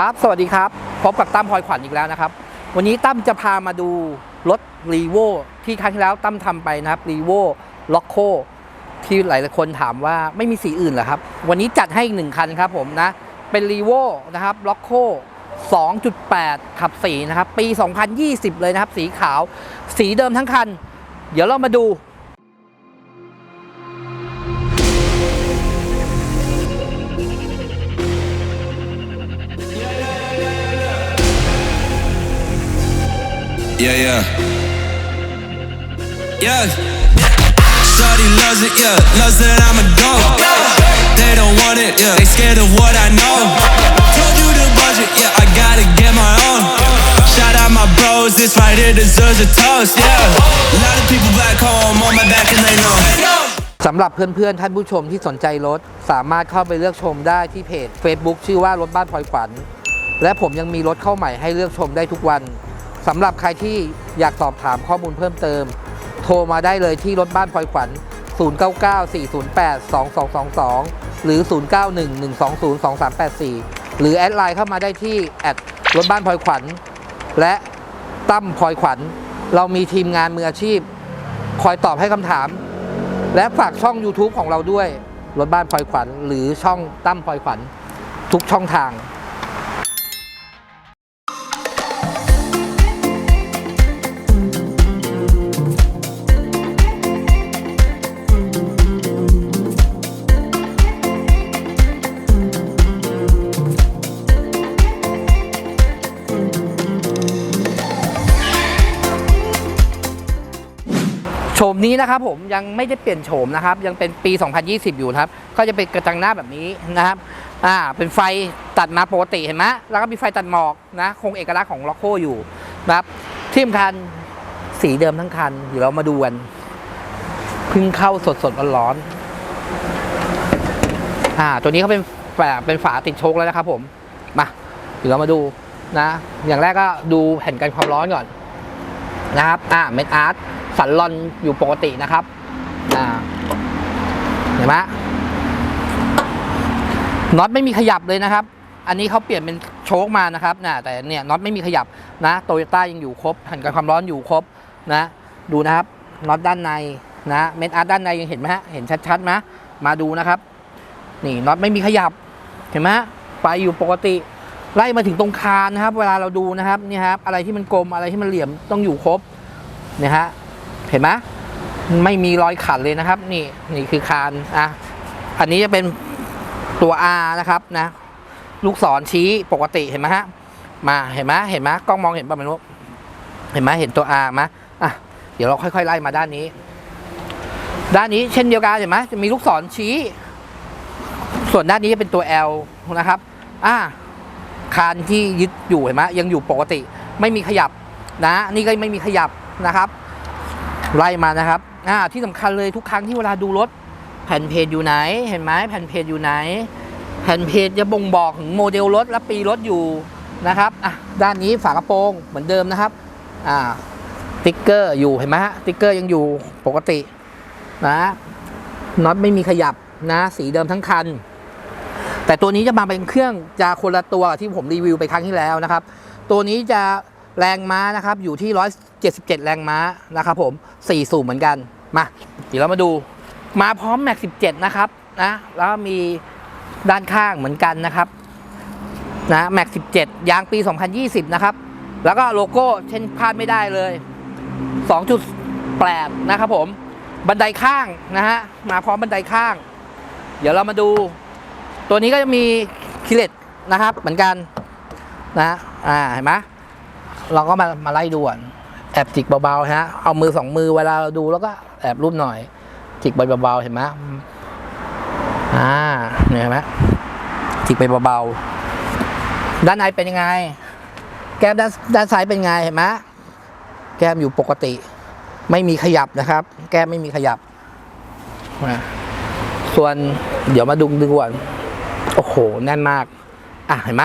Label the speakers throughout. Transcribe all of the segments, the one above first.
Speaker 1: ครับ สวัสดีครับ พบกับตั้มพลอยขวัญอีกแล้วนะครับ วันนี้ตั้มจะพามาดูรถรีโวที่ครั้งที่แล้วตั้มทำไปนะครับรีโวล็อกโคที่หลาย ๆ คนถามว่าไม่มีสีอื่นเหรอครับ วันนี้จัดให้อีกหนึ่งคันครับผมนะ เป็นรีโวนะครับล็อกโค2.8 ขับสีนะครับ ปี 2020 เลยนะครับ สีขาว สีเดิมทั้งคัน เดี๋ยวเรามาดู
Speaker 2: Yeah, yeah. Shorty loves it, yeah. Loves that I'm a dog. They don't want it, yeah. They scared of what I know. Told you the budget, yeah. I gotta get my own. Shout out my bros, this right here deserves a toast, yeah. A lot of people back home on my back and they know.
Speaker 1: สำหรับเพื่อนๆ ท่านผู้ชมที่สนใจรถ สามารถเข้าไปเลือกชมได้ที่เพจ Facebook ชื่อว่ารถบ้านพลอยขวัญ และผมยังมีรถเข้าใหม่ให้เลือกชมได้ทุกวัน สำหรับใครที่อยากสอบถามข้อมูลเพิ่มเติม โทรมาได้เลยที่รถบ้านพลอยขวัญ 0994082222 หรือ 0911202384 หรือแอดไลน์เข้ามาได้ที่แอดรถบ้านพลอยขวัญ และตั้มพลอยขวัญ เรามีทีมงานมืออาชีพ คอยตอบให้คำถาม และฝากช่อง YouTube ของเราด้วยรถบ้านพลอยขวัญ หรือช่องตั้มพลอยขวัญ ทุกช่องทาง นี้นะครับผมยังไม่ได้เปลี่ยนโฉมนะครับยังเป็นปี 2020 อยู่ครับ ก็จะเป็นกระจังหน้าแบบนี้นะครับอ่าเป็นไฟตัดมาปกติเห็นไหมแล้วก็มีไฟตัดหมอกนะคงเอกลักษณ์ของล็อกโคอยู่นะครับที่สำคัญสีเดิมทั้งคันเดี๋ยวเรามาดูกันเพิ่งเข้าสดสดร้อนอ่าตัวนี้เขาเป็นฝาเป็นฝาติดโชคแล้วนะครับผมมาเดี๋ยวเรามาดูนะ อย่างแรกก็ดูแผ่นกันความร้อนก่อนนะครับอ่าเม็ดอาร์ต สันลอนอยู่ปกตินะครับเห็นไหมน็อตไม่มีขยับเลยนะครับ อันนี้เขาเปลี่ยนเป็นโชคมานะครับนะแต่เนี่ยน็อตไม่มีขยับนะโตโยต้ายังอยู่ครบแผ่นกันความร้อนอยู่ครบนะ ดูนะครับน็อตด้านในนะเม็ดอาร์ด้านในยังเห็นไหมฮะเห็นชัดๆไหมมาดูนะครับ นี่น็อตไม่มีขยับเห็นไหมไฟอยู่ปกติ ไล่มาถึงตรงคานนะครับ เวลาเราดูนะครับนี่ครับอะไรที่มันกลมอะไรที่มันเหลี่ยมต้องอยู่ครบเนี่ยฮะ ห็นไหมไม่มีรอยขัดเลยนะครับ นี่นี่คือคานอะอันนี้จะเป็นตัว R นะครับนะลูกศรชี้ปกติเห็นไหมฮะมาเห็นไหมเห็นไหมกล้องมองเห็นป่ะไม่รู้เห็นไหมเห็นตัว R ไหมอะเดี๋ยวเราค่อยๆไล่มาด้านนี้ ด้านนี้เช่นเดียวกันเห็นไหมจะมีลูกศรชี้ ส่วนด้านนี้จะเป็นตัว L นะครับอ่าคานที่ยึดอยู่เห็นไหมยังอยู่ปกติ ไม่มีขยับนะ นี่ก็ไม่มีขยับนะครับ ไล่มานะครับอ่าที่สำคัญเลยทุกครั้งที่เวลาดูรถ แผ่นเพจอยู่ไหน เห็นไหมแผ่นเพจอยู่ไหน แผ่นเพจจะบ่งบอกถึงโมเดลรถและปีรถอยู่นะครับอะด้านนี้ฝากระโปรงเหมือนเดิมนะครับอ่าติ๊กเกอร์อยู่เห็นไหมฮะติ๊กเกอร์ยังอยู่ปกตินะน็อตไม่มีขยับนะสีเดิมทั้งคัน แต่ตัวนี้จะมาเป็นเครื่องจะคนละตัวที่ผมรีวิวไปครั้งที่แล้วนะครับ ตัวนี้จะ แรงม้านะครับอยู่ที่ 177 แรงม้านะครับผม4สูบเหมือนกัน มาเดี๋ยวเรามาดู มาพร้อมแม็ก17 นะครับนะแล้วก็มีด้านข้างเหมือนกันนะครับนะแม็ก17 ยางปี 2020 นะครับ แล้วก็โลโก้เช่นพลาดไม่ได้เลย 2.8 นะครับผม บันไดข้างนะฮะมาพร้อมบันไดข้าง เดี๋ยวเรามาดู ตัวนี้ก็จะมีคิเลตนะครับเหมือนกันนะอ่าเห็นไหม เราก็มามาไล่ดูก่อนแอบจิกเบาๆฮะ เอามือสองมือเวลาเราดูแล้วก็แอบรูปหน่อย จิกไปเบาๆเห็นไหมอ่าเนี่ยเห็นไหมจิกไปเบาๆด้านในเป็นยังไง แก้มด้านด้านซ้ายเป็นไงเห็นไหมแก้มอยู่ปกติ ไม่มีขยับนะครับ แก้มไม่มีขยับส่วนเดี๋ยวมาดูดูก่อนโอ้โห แน่นมาก อะเห็นไหม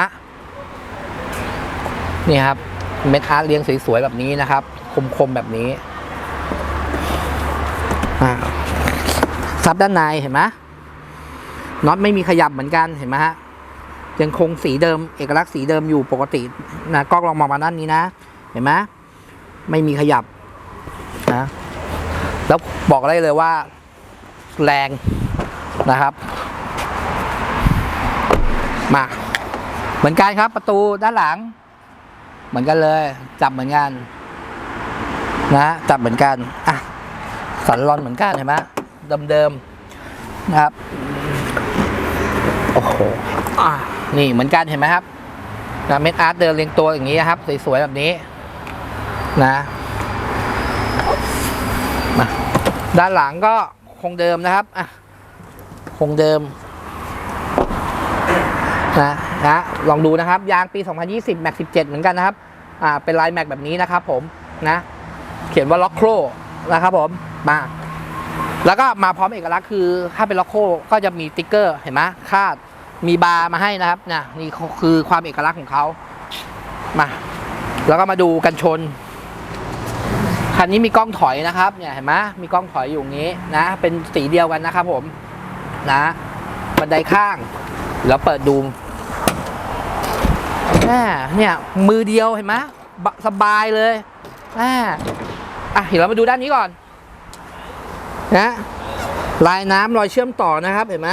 Speaker 1: นี่ครับ เม็ดอาร์ตเรียงสวยๆแบบนี้นะครับ คมๆแบบนี้ซับด้านในเห็นไหมน็อตไม่มีขยับเหมือนกันเห็นไหมฮะยังคงสีเดิมเอกลักษณ์สีเดิมอยู่ปกตินะกล้องลองมองมาด้านนี้นะ เห็นไหมไม่มีขยับนะแล้วบอกได้เลยว่าแรงนะครับ มา เหมือนกันครับประตูด้านหลัง เหมือนกันเลย จับเหมือนกันนะจับเหมือนกันอะสันรอนเหมือนกันเห็นไหมเดิมๆนะครับโอ้โหนี่เหมือนกันเห็นไหมครับนะเม็ดอาร์ตเดินเรียงตัวอย่างนี้ครับสวยๆแบบนี้นะมาด้านหลังก็คงเดิมนะครับอะคงเดิม นะนะลองดูนะครับยางปี 2020แม็ก17 เหมือนกันนะครับอ่าเป็นลายแม็กแบบนี้นะครับผมนะเขียนว่าล็อกโครนะครับผมมา แล้วก็มาพร้อมเอกลักษณ์คือถ้าเป็นล็อกโครก็จะมีติ๊กเกอร์เห็นไหมคาดมีบาร์มาให้นะครับนะนี่คือความเอกลักษณ์ของเขามา แล้วก็มาดูกันชนคันนี้มีกล้องถอยนะครับเนี่ยเห็นไหมมีกล้องถอยอยู่อย่างนี้นะ เป็นสีเดียวกันนะครับผมนะบันไดข้าง แล้วเปิดดูแม่เนี่ยมือเดียวเห็นไหมสบายเลยแม่อะเดี๋ยวเรามาดูด้านนี้ก่อนนะลายน้ำรอยเชื่อมต่อนะครับเห็นไหม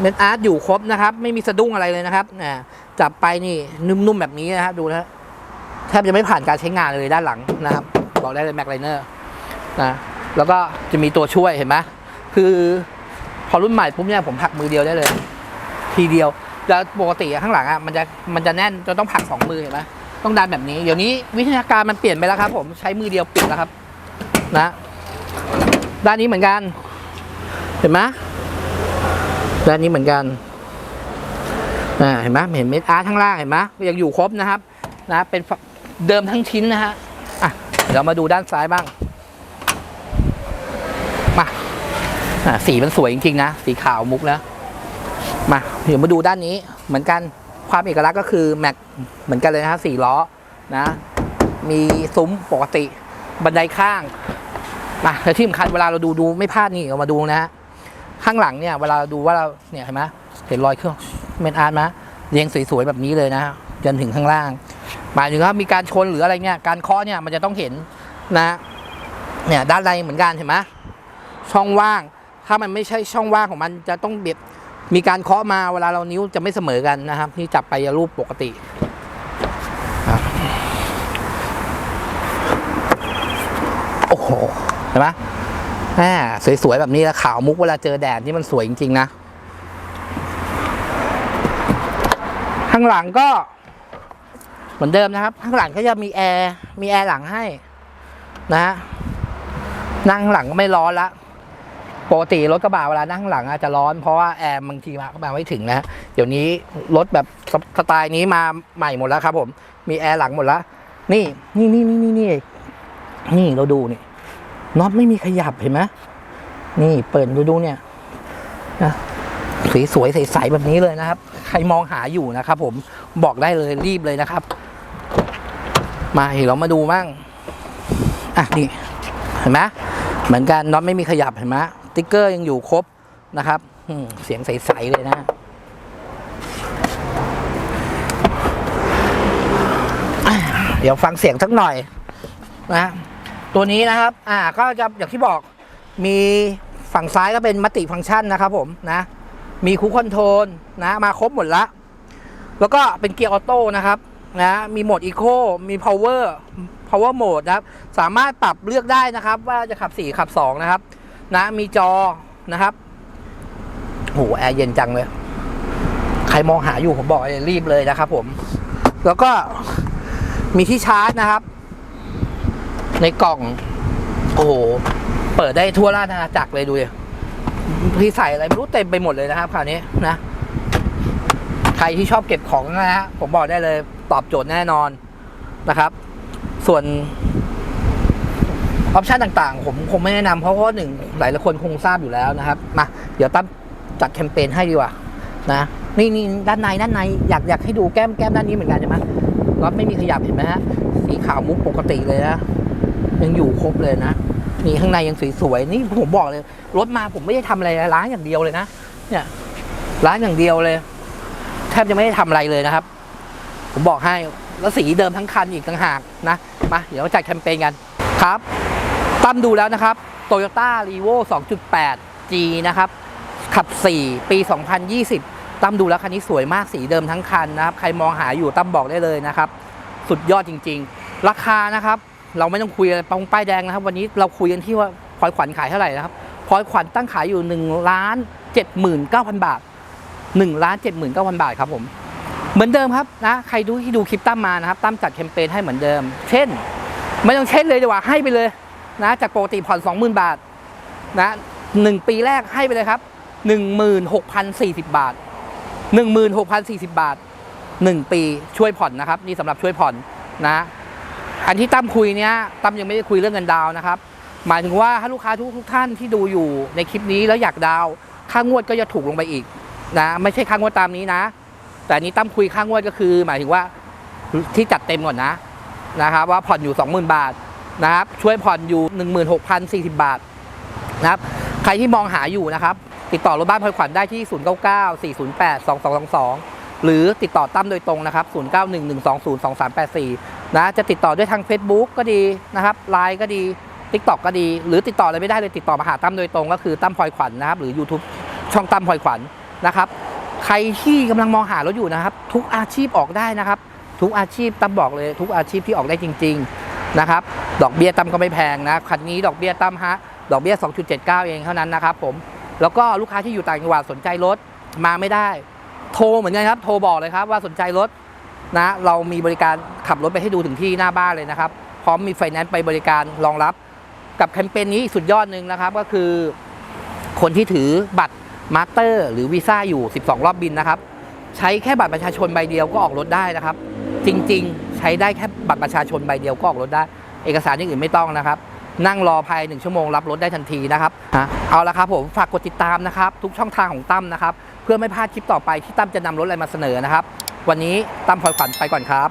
Speaker 1: เม็ดอาร์ตอยู่ครบนะครับ ไม่มีสะดุ้งอะไรเลยนะครับนะจับไปนี่นุ่มๆแบบนี้นะครับดูนะแทบจะไม่ผ่านการใช้งานเลยด้านหลังนะครับ บอกได้เลยแม็กไลเนอร์นะแล้วก็จะมีตัวช่วยเห็นไหมคือพอรุ่นใหม่ปุ๊บเนี่ยผมผลักมือเดียวได้เลย ทีเดียว แล้วปกติข้างหลังอะมันจะมันจะแน่นจนต้องผลักสองมือเห็นไหมต้องดันแบบนี้ เดี๋ยวนี้วิทยาการมันเปลี่ยนไปแล้วครับผมใช้มือเดียวปิดแล้วครับ นะ ด้านนี้เหมือนกัน เห็นไหมด้านนี้เหมือนกันอ่าเห็นไหมเห็นเม็ดอาร์ตข้างล่างเห็นไหมยังอยู่ครบนะครับ นะเป็นเดิมทั้งชิ้นนะฮะอะเดี๋ยวมาดูด้านซ้ายบ้างมาอะสีมันสวยจริงๆนะ สีขาวมุกแล้ว มาเดี๋ยวมาดูด้านนี้เหมือนกันความเอกลักษณ์ก็คือแม็กเหมือนกันเลยนะฮะสี่ล้อนะมีซุ้มปกติบันไดข้างมาแต่ที่สำคัญเวลาเราดูดูไม่พลาดนี่เอามาดูนะฮะข้างหลังเนี่ยเวลาเราดูว่าเราเนี่ยเห็นไหมเห็นรอยเครื่องเมนอาร์ตไหมเรียงสวยๆแบบนี้เลยนะฮะจนถึงข้างล่างหมายถึงว่ามีการชนหรืออะไรเนี่ยการเคาะเนี่ยมันจะต้องเห็นนะเนี่ยด้านในเหมือนกันเห็นไหมช่องว่าง ถ้ามันไม่ใช่ช่องว่างของมันจะต้องเบียด มีการเคาะมาเวลาเรานิ้วจะไม่เสมอกันนะครับที่จับไปรูปปกติโอ้โหเห็นไหมแหมสวยๆแบบนี้แล้วขาวมุกเวลาเจอแดดนี่มันสวยจริง ๆ นะ ข้างหลังก็ เหมือนเดิมนะครับ ข้างหลังก็จะมีแอร์มีแอร์หลังให้ นะฮะนั่งข้างหลังก็ไม่ร้อนละ ปกติรถกระบะเวลานั่งข้างหลังอาจจะร้อนเพราะว่าแอร์บางทีมาก็มาไม่ถึงนะเดี๋ยวนี้รถแบบสไตล์นี้มาใหม่หมดแล้วครับผมมีแอร์หลังหมดแล้วนี่นี่นี่นี่นี่นี่นี่เราดูนี่น็อตไม่มีขยับเห็นไหมนี่เปิดดูดูเนี่ยนะสีสวยใสๆแบบนี้เลยนะครับ ใครมองหาอยู่นะครับ ผมบอกได้เลยรีบเลยนะครับ มาเดี๋ยวเรามาดูมั่งอะนี่เห็นไหมเหมือนกันน็อตไม่มีขยับเห็นไหม ติ๊กเกอร์ยังอยู่ครบนะครับเสียงใส ๆ เลยนะ เดี๋ยวฟังเสียงสักหน่อยนะตัวนี้นะครับ อ่า ก็จะอย่างที่บอกมีฝั่งซ้ายก็เป็นมัตติฟังก์ชันนะครับผมนะ มีคูคอนโทรลนะ มาครบหมดละ แล้วก็เป็นเกียร์ออโต้นะครับนะ มีโหมดอีโค มี power power mode นะครับ สามารถปรับเลือกได้นะครับ ว่าจะขับ 4 ขับ 2 นะครับ นะมีจอนะครับโหแอร์เย็นจังเลย ใครมองหาอยู่ผมบอกเลยรีบเลยนะครับ ผม แล้วก็มีที่ชาร์จนะครับ ในกล่อง โอ้โห เปิดได้ทั่วราชอาณาจักรเลยดูดิที่ใส่อะไรไม่รู้เต็มไปหมดเลยนะครับคราวนี้นะ ใครที่ชอบเก็บของนะฮะผมบอกได้เลยตอบโจทย์แน่นอนนะครับ ส่วน ออปชันต่างๆ ผมคงไม่แนะนำเพราะว่าหนึ่งหลายๆคนคงทราบอยู่แล้วนะครับมาเดี๋ยวตั้มจัดแคมเปญให้ดีกว่านะนี่นี่ด้านในด้านในอยากอยากให้ดูแก้มแก้มด้านนี้เหมือนกันใช่ไหมรถไม่มีขยับเห็นไหมฮะสีขาวมุกปกติเลยนะยังอยู่ครบเลยนะนี่ข้างในยังสวยๆนี่ผมบอกเลย รถมาผมไม่ได้ทำอะไรนะล้างอย่างเดียวเลยนะเนี่ยล้างอย่างเดียวเลยแทบจะไม่ได้ทำอะไรเลยนะครับ ผมบอกให้แล้วสีเดิมทั้งคันอีกต่างหากนะมาเดี๋ยวเราจัดแคมเปญกันครับ ตั้มดูแล้วนะครับ Toyota r e v o 2.8 G นะครับ ขับ 4 ปี 2020 ตั้มดูแล้วคันนี้สวยมากสีเดิมทั้งคันนะครับ ใครมองหาอยู่ตั้มบอกได้เลยนะครับ สุดยอดจริง ๆ ราคานะครับ เราไม่ต้องคุยอะไรปองป้ายแดงนะครับ วันนี้เราคุยกันที่ว่าพลอยขวัญขายเท่าไหร่นะครับพลอยขวัญตั้งขายอยู่1ล้าน79,000 บาท1ล้าน79,000 บาทครับผม เหมือนเดิมครับนะ ใครดูที่ดูคลิปตั้มมานะครับ ตั้มจัดแคมเปญให้เหมือนเดิม เช่น ไม่ต้องเช่นเลยดีกว่าให้ไปเลย นะจากปกติผ่อน 20,000 บาทนะหนึ่งปีแรกให้ไปเลยครับ 16,040 บาท 16,040 บาท 1 ปีช่วยผ่อนนะครับ นี่สำหรับช่วยผ่อนนะอันที่ตั้มคุยเนี้ยตั้มยังไม่ได้คุยเรื่องเงินดาวนะครับ หมายถึงว่าถ้าลูกค้าทุกทุกท่านที่ดูอยู่ในคลิปนี้แล้วอยากดาว ค่างวดก็จะถูกลงไปอีกนะไม่ใช่ค่างวดตามนี้นะ แต่นนี้ตั้มคุยค่างวดก็คือ หมายถึงว่าที่จัดเต็มก่อนนะนะครับว่าผ่อนอยู่ 20,000 บาท นะครับช่วยผ่อนอยู่ 16,040 บาทนะครับใครที่มองหาอยู่นะครับ ติดต่อรถบ้านพลอยขวัญได้ที่ 099 408 2222 หรือติดต่อตั้มโดยตรงนะครับ 0911202384 นะจะติดต่อด้วยทาง Facebook ก็ดีนะครับ Line ก็ดี TikTok ก็ดี หรือติดต่ออะไรไม่ได้เลยติดต่อมาหาตั้มโดยตรงก็คือตั้มพลอยขวัญนะครับ หรือ YouTube ช่องตั้มพลอยขวัญนะครับ ใครที่กำลังมองหารถอยู่นะครับ ทุกอาชีพออกได้นะครับ ทุกอาชีพตั้มบอกเลย ทุกอาชีพที่ออกได้จริง นะครับ ดอกเบี้ยตั้มก็ไม่แพงนะ คันนี้ดอกเบี้ยตั้มฮะ ดอกเบี้ย 2.79 เองเท่านั้นนะครับผม แล้วก็ลูกค้าที่อยู่ต่างจังหวัดสนใจรถมาไม่ได้ โทรเหมือนกันครับ โทรบอกเลยครับว่าสนใจรถนะ เรามีบริการขับรถไปให้ดูถึงที่หน้าบ้านเลยนะครับ พร้อมมีไฟแนนซ์ไปบริการรองรับ กับแคมเปญนี้สุดยอดหนึ่งนะครับ ก็คือ คนที่ถือบัตรมาสเตอร์ หรือวีซ่าอยู่ 12 รอบบินนะครับ ใช้แค่บัตรประชาชนใบเดียวก็ออกรถได้นะครับ จริง ๆ ใช้ได้แค่บัตรประชาชนใบเดียวก็ออกรถได้ เอกสารอย่างอื่นไม่ต้องนะครับ นั่งรอภายหนึ่งชั่วโมงรับรถได้ทันทีนะครับฮะเอาละครับผมฝากกดติดตามนะครับ ทุกช่องทางของตั้มนะครับ เพื่อไม่พลาดคลิปต่อไปที่ตั้มจะนำรถอะไรมาเสนอนะครับ วันนี้ตั้มพลอยขวัญไปก่อนครับ